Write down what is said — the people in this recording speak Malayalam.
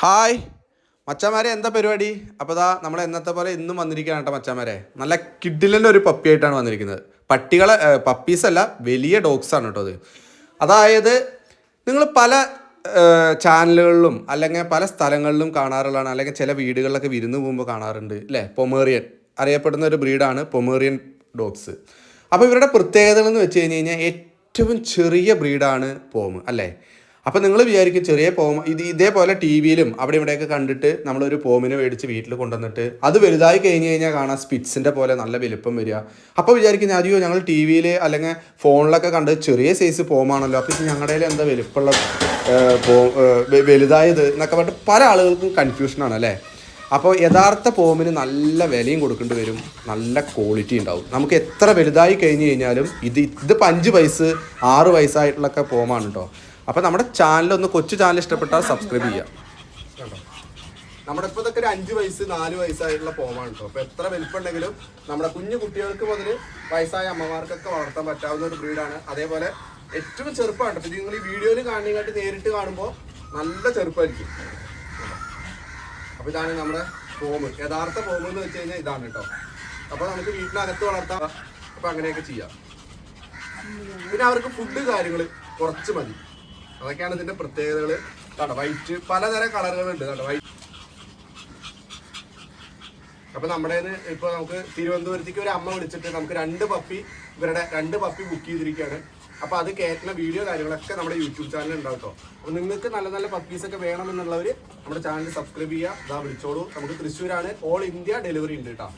ഹായ്. മച്ചാമാരെ എന്താ പരിപാടി? അപ്പോൾ ദാ നമ്മൾ എന്നത്തെ പോലെ ഇന്നും വന്നിരിക്കുകയാണ് കേട്ടോ മച്ചാമാരെ. നല്ല കിഡിലിന്റെ ഒരു പപ്പി ആയിട്ടാണ് വന്നിരിക്കുന്നത്. പട്ടികളെ പപ്പീസ് അല്ല വലിയ ഡോഗ്സ് ആണ് കേട്ടോ അത്. അതായത് നിങ്ങൾ പല ചാനലുകളിലും അല്ലെങ്കിൽ പല സ്ഥലങ്ങളിലും കാണാറുള്ളതാണ്. അല്ലെങ്കിൽ ചില വീടുകളിലൊക്കെ വിരുന്ന് പോകുമ്പോൾ കാണാറുണ്ട് അല്ലേ? പൊമേറിയൻ അറിയപ്പെടുന്ന ഒരു ബ്രീഡാണ് പൊമേറിയൻ ഡോഗ്സ് അപ്പോൾ ഇവരുടെ പ്രത്യേകതകൾ എന്ന് വെച്ച് കഴിഞ്ഞ് കഴിഞ്ഞാൽ ഏറ്റവും ചെറിയ ബ്രീഡാണ് പോം അല്ലേ? അപ്പോൾ നിങ്ങൾ വിചാരിക്കും ചെറിയ പോം ഇത് ഇതേപോലെ ടി വിയിലും അവിടെ ഇവിടെയൊക്കെ കണ്ടിട്ട് നമ്മളൊരു പോമിനെ മേടിച്ച് വീട്ടിൽ കൊണ്ടുവന്നിട്ട് അത് വലുതായി കഴിഞ്ഞ് കഴിഞ്ഞാൽ കാണാം സ്പിറ്റ്സിന്റെ പോലെ നല്ല വലുപ്പം വരിക. അപ്പോൾ വിചാരിക്കുന്ന അയ്യോ ഞങ്ങൾ ടി വിയിൽ അല്ലെങ്കിൽ ഫോണിലൊക്കെ കണ്ട് ചെറിയ സൈസ് പോമാണല്ലോ അപ്പോൾ ഇത് ഞങ്ങളുടെ എന്താ വലുപ്പമുള്ള പോ വലുതായത് എന്നൊക്കെ പറഞ്ഞിട്ട് പല ആളുകൾക്കും കൺഫ്യൂഷനാണ് അല്ലേ? അപ്പോൾ യഥാർത്ഥ പോമിന് നല്ല വിലയും കൊടുക്കേണ്ടി വരും നല്ല ക്വാളിറ്റി ഉണ്ടാവും. നമുക്ക് എത്ര വലുതായി കഴിഞ്ഞ് കഴിഞ്ഞാലും ഇത് ഇതിപ്പോൾ അഞ്ച് വയസ്സ് ആറ് വയസ്സായിട്ടുള്ളൊക്കെ പോമാണ് കേട്ടോ അപ്പോൾ നമ്മുടെ ചാനൽ ഒന്ന് കൊച്ചു ചാനൽ ഇഷ്ടപ്പെട്ടാൽ സബ്സ്ക്രൈബ് ചെയ്യാം. നമ്മുടെ ഇപ്പോൾ ഇതൊക്കെ ഒരു അഞ്ച് വയസ്സ് നാല് വയസ്സായിട്ടുള്ള പോമാണ് കേട്ടോ അപ്പോൾ എത്ര വലിപ്പുണ്ടെങ്കിലും നമ്മുടെ കുഞ്ഞു കുട്ടികൾക്ക് മുതൽ വയസ്സായ അമ്മമാർക്കൊക്കെ വളർത്താൻ പറ്റാവുന്ന ഒരു ബ്രീഡാണ്. അതേപോലെ ഏറ്റവും ചെറുപ്പമാണ് കേട്ടോ നിങ്ങൾ ഈ വീഡിയോയിൽ കാണുന്നതിനായിട്ട് നേരിട്ട് കാണുമ്പോൾ നല്ല ചെറുപ്പമായിരിക്കും അപ്പോൾ ഇതാണ് നമ്മുടെ ഫോം യഥാർത്ഥ ഫോം എന്ന് വെച്ച് കഴിഞ്ഞാൽ ഇതാണ് കേട്ടോ അപ്പോൾ നമുക്ക് വീട്ടിനകത്ത് വളർത്താം. അപ്പോൾ അങ്ങനെയൊക്കെ ചെയ്യാം. പിന്നെ അവർക്ക് ഫുഡ് കാര്യങ്ങൾ കുറച്ച് മതി. അതൊക്കെയാണ് ഇതിന്റെ പ്രത്യേകതകൾ കണ്ടോ വൈറ്റ് പലതരം കളറുകളുണ്ട് കണ്ടോ വൈറ്റ് അപ്പൊ നമ്മുടെ ഇപ്പൊ നമുക്ക് തിരുവനന്തപുരത്തേക്ക് ഒരു അമ്മ വിളിച്ചിട്ട് നമുക്ക് രണ്ട് പപ്പി ഇവരുടെ രണ്ട് പപ്പി ബുക്ക് ചെയ്തിരിക്കുകയാണ്. അപ്പൊ അത് കയറ്റുന്ന വീഡിയോ കാര്യങ്ങളൊക്കെ നമ്മുടെ യൂട്യൂബ് ചാനലിൽ ഉണ്ടാവും കേട്ടോ അപ്പൊ നിങ്ങൾക്ക് നല്ല നല്ല പപ്പീസ് ഒക്കെ വേണമെന്നുള്ളവർ നമ്മുടെ ചാനൽ സബ്സ്ക്രൈബ് ചെയ്യുക. ഇതാ വിളിച്ചോളൂ. നമുക്ക് തൃശ്ശൂരാണ് ഓൾ ഇന്ത്യ ഡെലിവറി ഉണ്ട് കേട്ടോ